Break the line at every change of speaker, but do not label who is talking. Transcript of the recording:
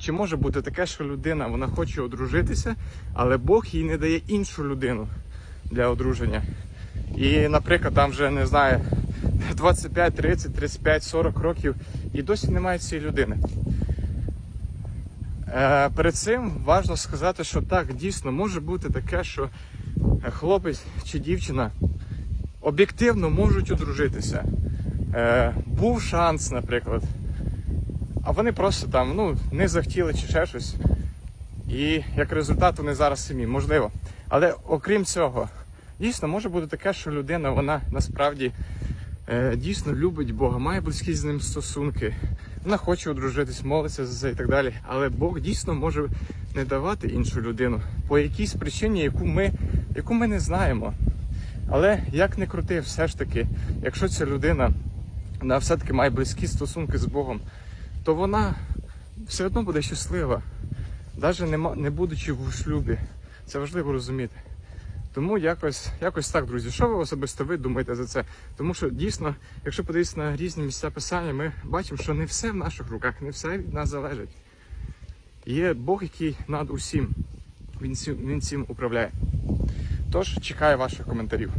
Чи може бути таке, що людина вона хоче одружитися, але Бог їй не дає іншу людину для одруження? І, наприклад, там вже не знаю, 25, 30, 35, 40 років і досі немає цієї людини. Е, перед цим важливо сказати, що так, дійсно може бути таке, що хлопець чи дівчина об'єктивно можуть одружитися. Е, був шанс, наприклад. А вони просто там ну, не захотіли чи ще щось. І як результат вони зараз самі, можливо. Але окрім цього, дійсно може бути таке, що людина вона насправді е, дійсно любить Бога, має близькі з ним стосунки. Вона хоче одружитись, молиться за це і так далі. Але Бог дійсно може не давати іншу людину по якійсь причині, яку ми, яку ми не знаємо. Але як не крути, все ж таки, якщо ця людина вона все-таки має близькі стосунки з Богом, то вона все одно буде щаслива, навіть не, будучи в шлюбі. Це важливо розуміти. Тому якось, якось так, друзі. Що ви особисто ви думаєте за це? Тому що дійсно, якщо подивитися на різні місця писання, ми бачимо, що не все в наших руках, не все від нас залежить. Є Бог, який над усім, він, цим- він цим управляє. Тож чекаю ваших коментарів.